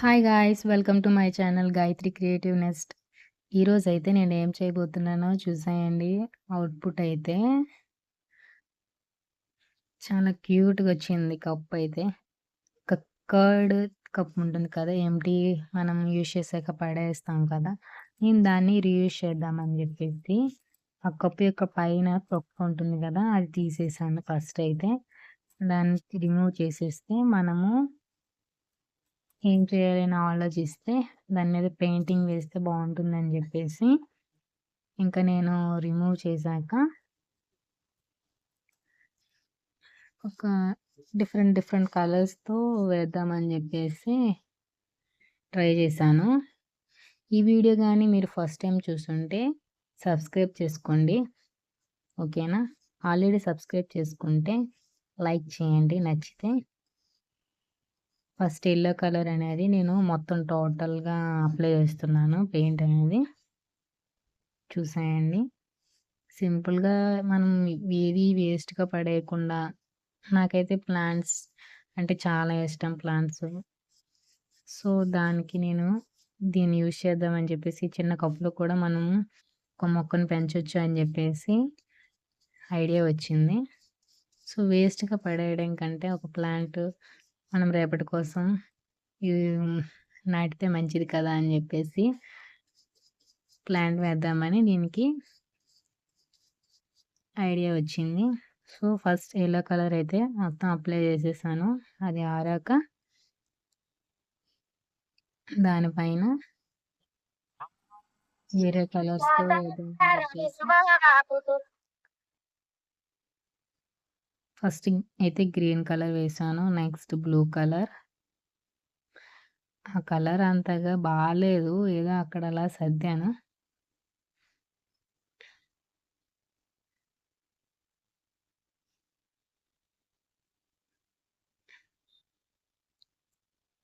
Hi guys welcome to my channel Gayathri creative nest ఈరోజు అయితే నేను ఏం చేయబోతున్నానో చూసాయండి. అవుట్పుట్ అయితే చాలా క్యూట్గా వచ్చింది కప్ అయితే. కర్డ్ కప్ ఉంటుంది కదా ఏమిటి మనం యూజ్ చేసాక పడేస్తాం కదా. నేను దాన్ని రీయూజ్ చేద్దామని చెప్పేసి ఆ కప్ యొక్క పైన తొక్క ఉంటుంది కదా అది తీసేసాను ఫస్ట్ అయితే. దాన్ని రిమూవ్ చేసేస్తే మనము ఏం చేయాలని ఆలోచిస్తే దాని మీద పెయింటింగ్ వేస్తే బాగుంటుందని చెప్పేసి ఇంకా నేను రిమూవ్ చేశాక ఒక డిఫరెంట్ డిఫరెంట్ కలర్స్తో వేద్దామని చెప్పేసి ట్రై చేశాను. ఈ వీడియో కానీ మీరు ఫస్ట్ టైం చూసుంటే సబ్స్క్రైబ్ చేసుకోండి. ఓకేనా? ఆల్రెడీ సబ్స్క్రైబ్ చేసుకుంటే లైక్ చేయండి. నచ్చితే ఫస్ట్ ఎల్లో కలర్ అనేది నేను మొత్తం టోటల్గా అప్లై చేస్తున్నాను పెయింట్ అనేది. చూసాయండి. సింపుల్గా మనం ఏది వేస్ట్గా పడేయకుండా నాకైతే ప్లాంట్స్ అంటే చాలా ఇష్టం ప్లాంట్స్. సో దానికి నేను దీన్ని యూజ్ చేద్దామని చెప్పేసి చిన్న కప్పులో కూడా మనం ఒక మొక్కను పెంచవచ్చు అని చెప్పేసి ఐడియా వచ్చింది. సో వేస్ట్గా పడేయడం కంటే ఒక ప్లాంట్ మనం రేపటి కోసం ఇది నాటితే మంచిది కదా అని చెప్పేసి ప్లాంట్ వేద్దామని దీనికి ఐడియా వచ్చింది. సో ఫస్ట్ ఎల్లో కలర్ అయితే మొత్తం అప్లై చేసేసాను. అది ఆరాక దానిపైన వేరే కలర్స్తో ఫస్ట్ అయితే గ్రీన్ కలర్ వేసాను నెక్స్ట్ బ్లూ కలర్. ఆ కలర్ అంతగా బాగాలేదు ఏదో అక్కడ అలా సర్దాను.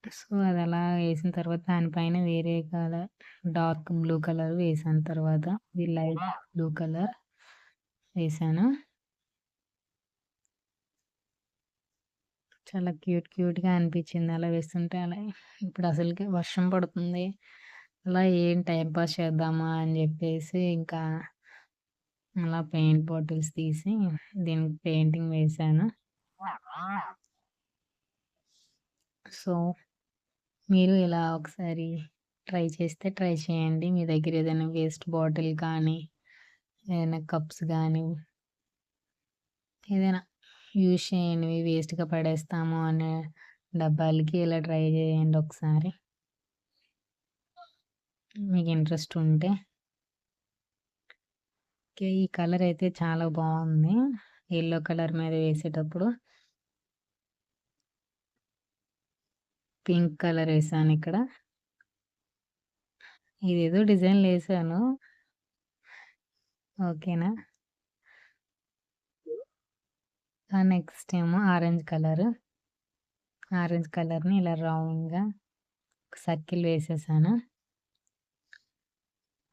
సో అది అలా వేసిన తర్వాత దానిపైన వేరే కలర్ డార్క్ బ్లూ కలర్ వేసాను తర్వాత. ఇది లైట్ బ్లూ కలర్ వేసాను. చాలా క్యూట్ క్యూట్గా అనిపించింది. అలా వేస్తుంటే అలా ఇప్పుడు అసలుకి వర్షం పడుతుంది. అలా ఏం టైం పాస్ చేద్దామా అని చెప్పేసి ఇంకా అలా పెయింట్ బాటిల్స్ తీసి దీనికి పెయింటింగ్ వేసాను. సో మీరు ఇలా ఒకసారి ట్రై చేస్తే ట్రై చేయండి. మీ దగ్గర ఏదైనా వేస్ట్ బాటిల్ కానీ ఏదైనా కప్స్ కానీ ఏదైనా యూజ్ చేయనివి వేస్ట్గా పడేస్తాము అనే డబ్బాలకి ఇలా ట్రై చేయండి ఒకసారి. మీకు ఇంట్రెస్ట్ ఉంటే. ఓకే ఈ కలర్ అయితే చాలా బాగుంది. ఎల్లో కలర్ మీద వేసేటప్పుడు. పింక్ కలర్ వేసాను ఇక్కడ. ఇదేదో డిజైన్లు వేసాను. ఓకేనా? నెక్స్ట్ ఏమో ఆరెంజ్ కలర్ ఆరెంజ్ కలర్ని ఇలా రౌండ్గా సర్కిల్ వేసేసాను.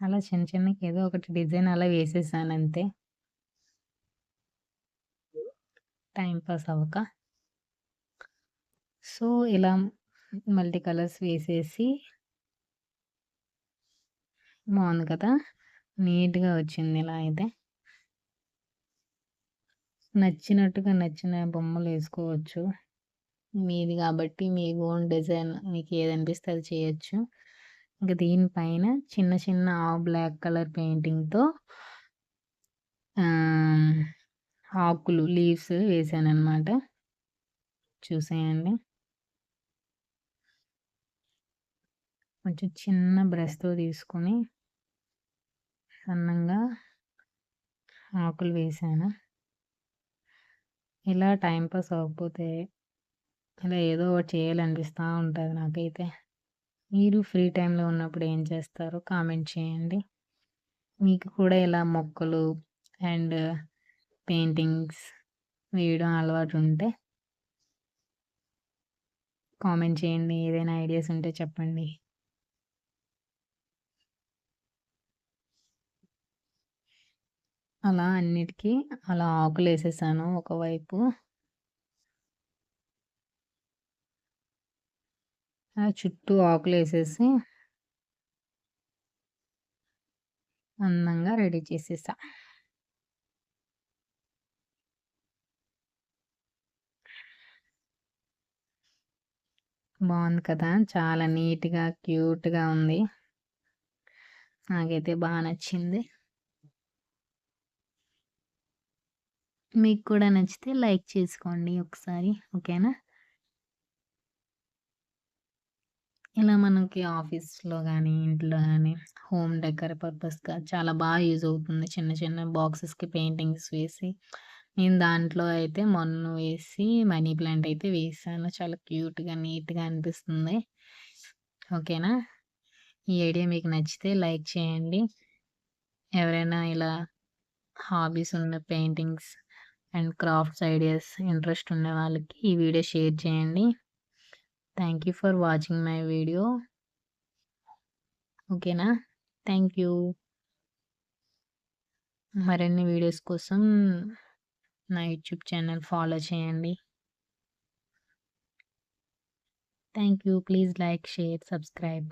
అలా చిన్న చిన్నకి ఏదో ఒకటి డిజైన్ అలా వేసేసాను అంతే. టైం పాస్ అవ్వక. సో ఇలా మల్టీ కలర్స్ వేసేసి బాగుంది కదా? నీట్గా వచ్చింది ఇలా అయితే. నచ్చినట్టుగా నచ్చిన బొమ్మలు వేసుకోవచ్చు. మీది కాబట్టి మీ ఓన్ డిజైన్ మీకు ఏది అనిపిస్తే అది చేయొచ్చు. ఇంకా దీనిపైన చిన్న చిన్న బ్లాక్ కలర్ పెయింటింగ్తో ఆకులు లీవ్స్ వేసాను అనమాట చూసేయండి. కొంచెం చిన్న బ్రష్తో తీసుకొని సన్నంగా ఆకులు వేసాను. ఇలా టైంపాస్ అవ్వకపోతే ఇలా ఏదో ఒకటి చేయాలనిపిస్తూ ఉంటుంది నాకైతే. మీరు ఫ్రీ టైంలో ఉన్నప్పుడు ఏం చేస్తారో? కామెంట్ చేయండి. మీకు కూడా ఇలా మొక్కలు అండ్ పెయింటింగ్స్ వేయడం అలవాటు ఉంటే కామెంట్ చేయండి. ఏదైనా ఐడియాస్ ఉంటే చెప్పండి. అలా అన్నిటికీ అలా ఆకులు వేసేసాను ఒకవైపు ఆ చుట్టూ ఆకులేసేసి అందంగా రెడీ చేసేసా. బాగుంది కదా! చాలా నీట్‌గా, క్యూట్‌గా ఉంది. నాకైతే బాగా నచ్చింది. మీకు కూడా నచ్చితే లైక్ చేసుకోండి ఒకసారి. ఓకేనా? ఇలా మనకి ఆఫీస్‌లో కానీ ఇంట్లో కానీ హోమ్ డెకర్ పర్పస్‌గా చాలా బాగా యూజ్ అవుతుంది. చిన్న చిన్న బాక్సెస్‌కి పెయింటింగ్స్ వేసి, నేను దాంట్లో అయితే మొన్ను వేసి మనీ ప్లాంట్ అయితే వేసాను చాలా క్యూట్‌గా, నీట్‌గా అనిపిస్తుంది. ఓకేనా? ఈ ఐడియా మీకు నచ్చితే లైక్ చేయండి. ఎవరైనా ఇలా హాబీస్ ఉన్న paintings and crafts ideas interest ఉన్న వాళ్ళకి ఈ వీడియో షేర్ చేయండి. Thank you for watching my video. ఓకేనా? Thank you. మరిన్ని వీడియోస్ కోసం నా యూట్యూబ్ ఛానల్ ఫాలో చేయండి. Thank you. Please like, share, subscribe.